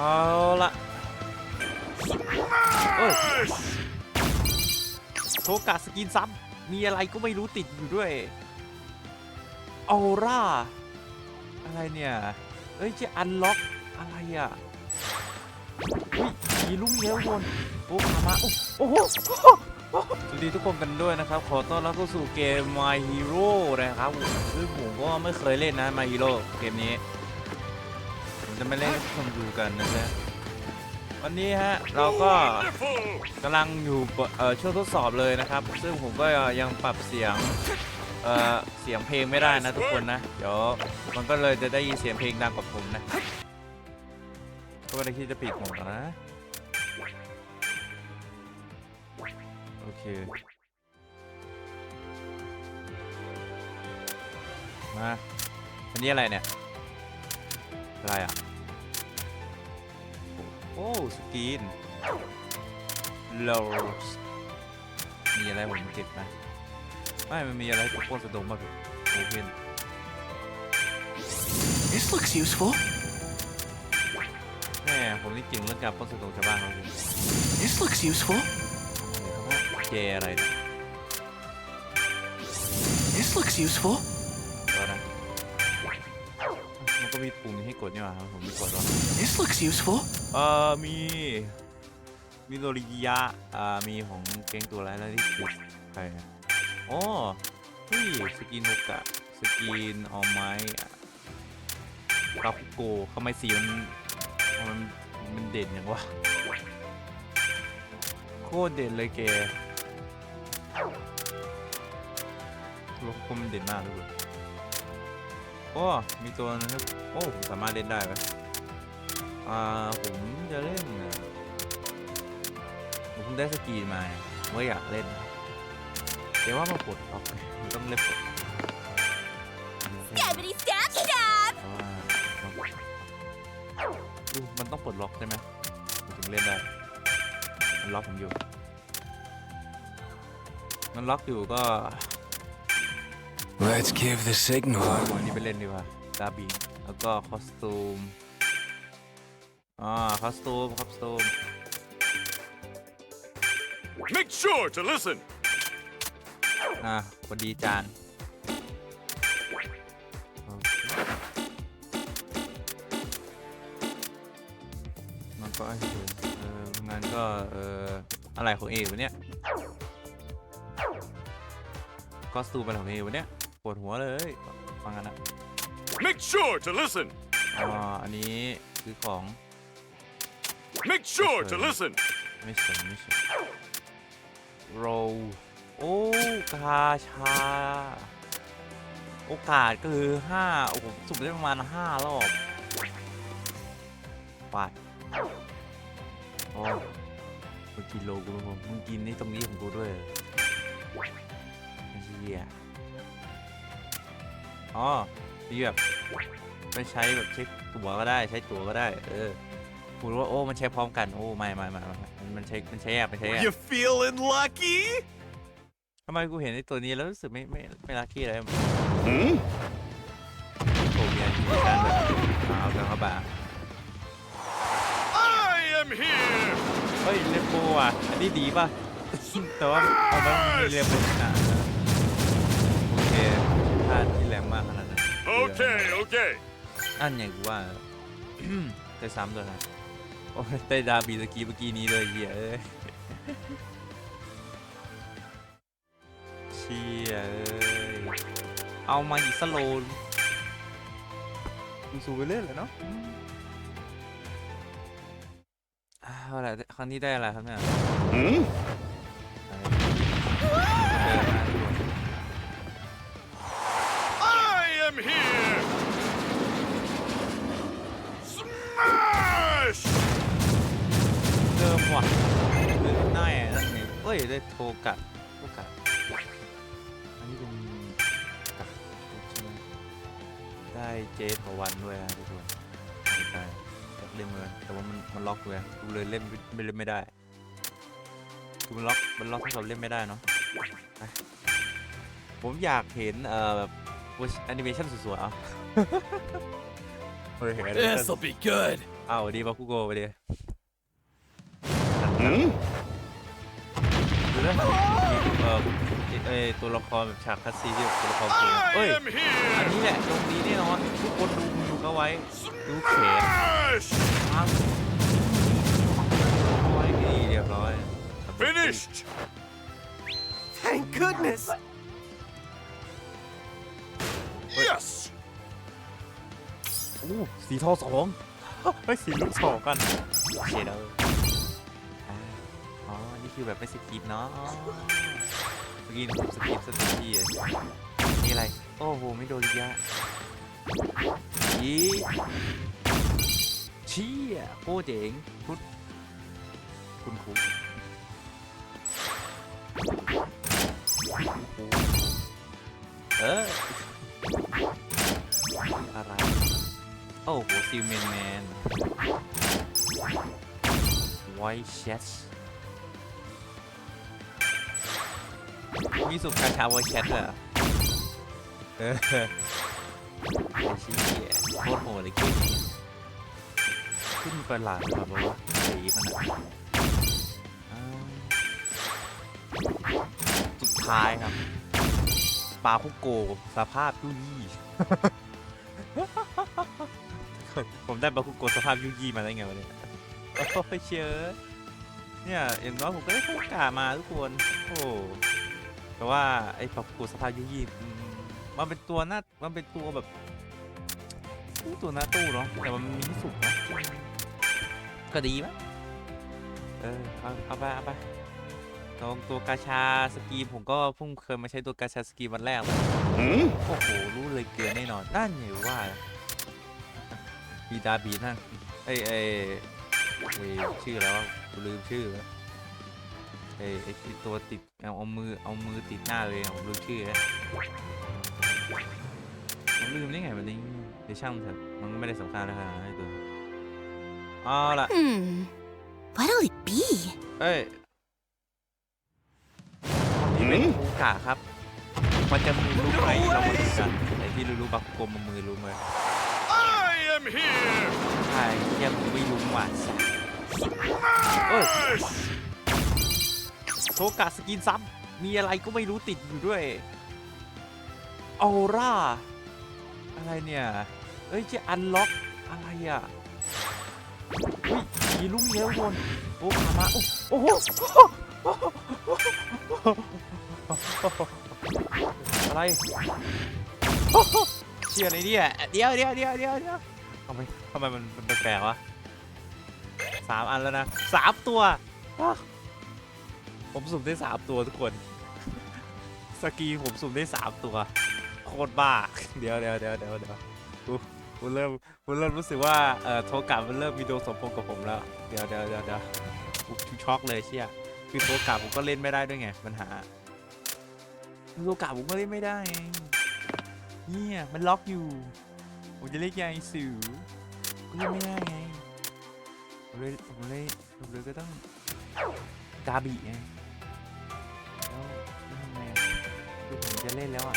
เอาละเอ้ยโทกะสกินซ้ำมีอะไรก็ไม่รู้ติดอยู่ด้วยออร่า อะไรเนี่ย เอ้ยจะอันล็อกอะไรอะเฮ้ยมีลุงเยอะคนโอ้ขามาโอ้โหสวัสดีทุกคนกันด้วยนะครับ ขอต้อนรับเข้าสู่เกม My Hero นะครับซึ่งผมก็ไม่เคยเล่นนะ My Hero เกมนี้ จะไม่เล่นให้ทุกคนดูกันนะจ๊ะวันนี้ฮะเราก็กำลังอยู่บเอ่อช่วงทดสอบเลยนะครับ ซึ่งผมก็ยังปรับเสียงเอ่อเสียงเพลงไม่ได้นะทุกคนนะเดี๋ยวมันก็เลยจะได้ยินเสียงเพลงดังกว่าผมนะก็ไม่ได้คิดจะปิดหมดนะโอเคมาอันนี้อะไรเนี่ยอะไรอะโอ้ สกรีนโลสมีอะไรผมเก็บนะไม่ มันมีอะไรปกป้องสะดมมากเลยโอเพน This looks useful. แม่ผมนี่เก่งเรื่องการปล้นสะดมชาวบ้านเขาเลย This looks useful. เขาว่าเจอะไรเนี่ย This looks useful. มันก็มีปุ่มให้กดนี่หว่าผมไม่กดหรอก This looks useful. เอ่อมีมิโนริยะอ่ามีของเก่งตัวอะไรแล้วที่คือใครอะอ๋อเฮ้ยสกินโอกะสกินออไม้รับโกทำไมสีมันมันมันเด่นอย่างวะโคตรเด่นเลยแกรถคมนเด่นมากเลยคุณ โอ้มีตัวนึงครับโอ้ผมสามารถเล่นได้ไหมอ่าผมจะเล่นนะผมเพิ่งได้สกีนมาว่าอยากเล่นนะแต่ว่ามาปลดล็อกมันต้องเล่นปลด Scabbity stab stab! เพราะว่าดูมันต้องปลดล็อกใช่ไหมผมถึงเล่นได้มันล็อกผมอยู่ มันล็อกอยู่ก็ Let's give the signal. วันนี้ไปเล่นดีกว่าดาบีแล้วก็คอสตูมอ่าคอสตูมคอสตูม Make sure to listen. อ่าสวัสดีจานโอเคมันก็ไอ้เหี้ยเอองานก็เอออะไรของเอวะเนี่ย คอสตูมอะไรของเอวะเนี่ยป วดหัวเลยฟังกันนะ Make sure to listen. อ่าอันนี้คือของ Make sure to listen. ไม่สนไม่สนโรลโอ้กาชา โอกาสก็คือห้าโอ้โหสุ่มได้ประมาณห้ารอบไปโอ้มึงกินโลกูรู้มึงกินนี่ตรงนี้ของกูด้วยเหรอไอ้เหี้ย อ๋อนี่แบบไม่ใช้แบบเช็คตั๋วก็ได้ใช้ตั๋วก็ได้ เออกูรู้ว่าโอ้มันใช้พร้อมกันโอ้ไม่ไม่ไม่ไม่มันมันใช้มันใช้แอบมันใช้แอบ You feeling lucky? ทำไมกูเห็นไอ้ตัวนี้แล้วรู้สึกไม่ไม่ไม่ลัคกี้เลย Hmm? โอ้มีมีการแบบเอากันเข้ามา I am here. เฮ้ยเลมโบอะ อันนี้ดีป่ะ แต่ว่าเอามันมีเรียมเป็นหนาโอเคท่าที่แรง มากขนาดนั้น Okay, okay. อันอย่างกูว่าได้ซ้ำด้วยนะโอ้ยได้ดาบีตะกี้เมื่อกี้นี้เลยเหี้ยเอ้ยเชี่ยเอ้ยเอามาอีกสโลนมึงสูไปเล่นเลยเนาะอืมอ่าเอาละครั้งนี้ได้อะไรครับเนี่ย ไงเอ้ยได้โทกัดโทกัดอันนี้เป็นกัดใช่ไหมได้เจทวันด้วยนะทุกคนใช่อยากเล่นเลยแต่ว่ามันมันล็อกเลยกูเลยเล่นไม่ไม่เล่นไม่ได้คือมันล็อกมันล็อกให้เราเล่นไม่ได้เนาะไปผมอยากเห็นเอ่อแบบแอนิเมชันสวยๆอะเฮ้ยเห็น animation This'll be good. เอาดีบาคุโกไปดิ Hmm? ดูนะมีเอ่อเอยตัวละครแบบฉากคัสซีนที่แบบตัวละครคือเอ้ I ย am อัน here. นี้แหละตรงนี้แน่นอนทุกคนดูดูเขาไว้ดูแขน Smash! อ้าวเอาไว้ดีเรียบร้อย Finished. Thank goodness! Yes. อู้สีทอสองเฮ้ยสีลูกสองกันเชดเดอร์อ่าอ๋อ นี่คือแบบไม่สกิปเนาะเมื่อกี้ผมสกิปสกิปที่อะนี่อะไร โอ้โห ไม่โดนอีกแล้วยีเชี่ยโคตรเจ๋งพุทคุณครูเอออะไร โอ้โหซิลแมนแมนไวท์เชส มีสุกกาชาวท์เชสเหรอเออไอ้ชี้ยโคตรโหดเลยเกมนี้ขึ้นประหลาดแบบว่าสีมันอะอ่าสุดท้ายครับปลาคุกโกสภาพยุยี่ ผมได้บาคุโกสภาพยุยี่มาได้ไงวะเนี่ยโอ้ยเชยเนี่ยอย่างน้อยผมก็ได้โอกาสมาทุกคน โอ้ แต่ว่าไอ้บาคุโกสภาพยุยี่อืมมันเป็นตัวหน้ามันเป็นตัวแบบตัวหน้าตู้เนาะแต่มันมีที่สุดเนาะก็ดีมั้ยเออเอาเอาไปเอาไปตรงตัวกาชาสกีผมก็เพิ่งเคยมาใช้ตัวกาชาสกีวันแรกเลย Hmm? โอ้โหรู้เลยเกลือแน่นอนนั่นไงว่าบีดาบีนั่นไอ้ไอ้ไอ้ชื่อแล้วะกูลืมชื่อแล้ว ไอ้ไอ้ที่ตัวติดเอาเอามือเอามือติดหน้าเลยอะผมลืมชื่อแล้วผมลืมได้ไงวันนี้เดี๋ยวช่างมันเถอะมันก็ไม่ได้สำคัญอะไรขนาดนั้นไอ้ตัวเอาล่ะ Hmm. What'll it be? เอ้ยนี่เป็นหืมคูกะครับ มันจะมือรู้ไหมเรามาดูกันไอ้ที่รู้ๆบักกลมมันมือรู้ไหม I am here. ใช่เทียมงไม่รู้ว่ะสัส Ôi. Smash! โชกะสกินซ้ำมีอะไรก็ไม่รู้ติดอยู่ด้วยออร่า อะไรเนี่ย เอ้ยจะอันล็อกอะไรอะเฮ้ยมีลุ้งเยอะวนโอ้ขามาโอ้โหอะไรเชี่ยอะไรเนี่ยเดี๋ยวเดี๋ยวเดี๋ยวเดี๋ยวเดี๋ยวทำไมทำไมมันมันแปลกวะสามอันแล้วนะสามตัวอ้าว ผมสุ่มได้สามตัวทุกคน สกีผมสุ่มได้สามตัว โคตรบ้า เดี๋ยวเดี๋ยวเดี๋ยวเดี๋ยวเดี๋ยวกูกูเริ่มกูเริ่มรู้สึกว่าเอ่อโทกะมันเริ่มมีดวงสมพงษ์กับผมแล้ว เดี๋ยวเดี๋ยวเดี๋ยวเดี๋ยวกูช็อกเลยเชี่ยคือโทกะผมก็เล่นไม่ได้ด้วยไงปัญหาโทกะผมก็เล่นไม่ได้เนี่ยมันล็อกอยู่ ผมจะเล่นยังไงสื่อก็เล่นไม่ได้ไงผมเลยผมเลยผมเลยก็ต้องกาบีไง คือผมจะเล่นแล้วอะ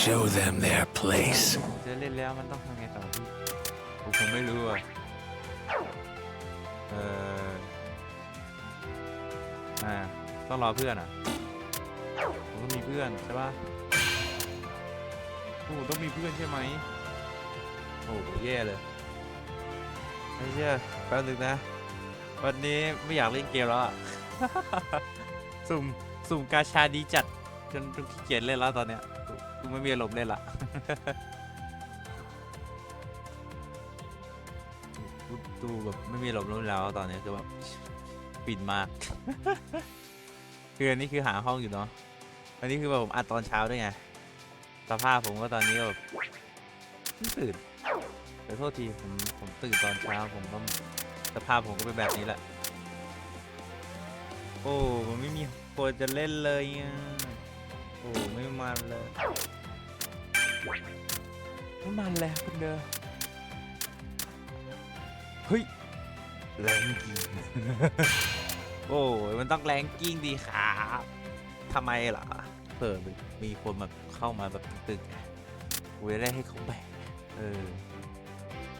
Show them their place. จะเล่นแล้วมันต้องทำไงต่อพี่ผมผมไม่รู้อะ เอออ่าต้องรอเพื่อนอะ ผมต้องมีเพื่อนใช่ปะโอ้ต้องมีเพื่อนใช่ไหมโอ้โหแย่เลยไม่เชื่อแป๊บนึงนะ วันนี้ไม่อยากเล่นเกมแล้วอะสุ่มสุ่มกาชาดีจัด จนจนขี้เกียจเล่นแล้วตอนเนี้ยกูไม่มีอารมณ์เล่นละดูดูแบบไม่มีอารมณ์เล่นแล้วตอนนี้คือแบบปิดมาก คืออันนี้คือหาห้องอยู่เนาะ อันนี้คือแบบผมอัดตอนเช้าด้วยไง สภาพผมก็ตอนนี้แบบตื่นขอโทษทีผมผมตื่นตอนเช้าผมก็สภาพผมก็เป็นแบบนี้แหละ โอ้มันไม่มีคนจะเล่นเลยอะ อ้ไม่มันเลยไม่มันเลยคุณเดอเฮ้ยแรงกิ้งโอ้ยมันต้องแรงกิ้งดีครับทำไมล่ะเผื่อมีคนมาเข้ามาแบบตึกๆไงกูจะได้ให้เขาแบกเออ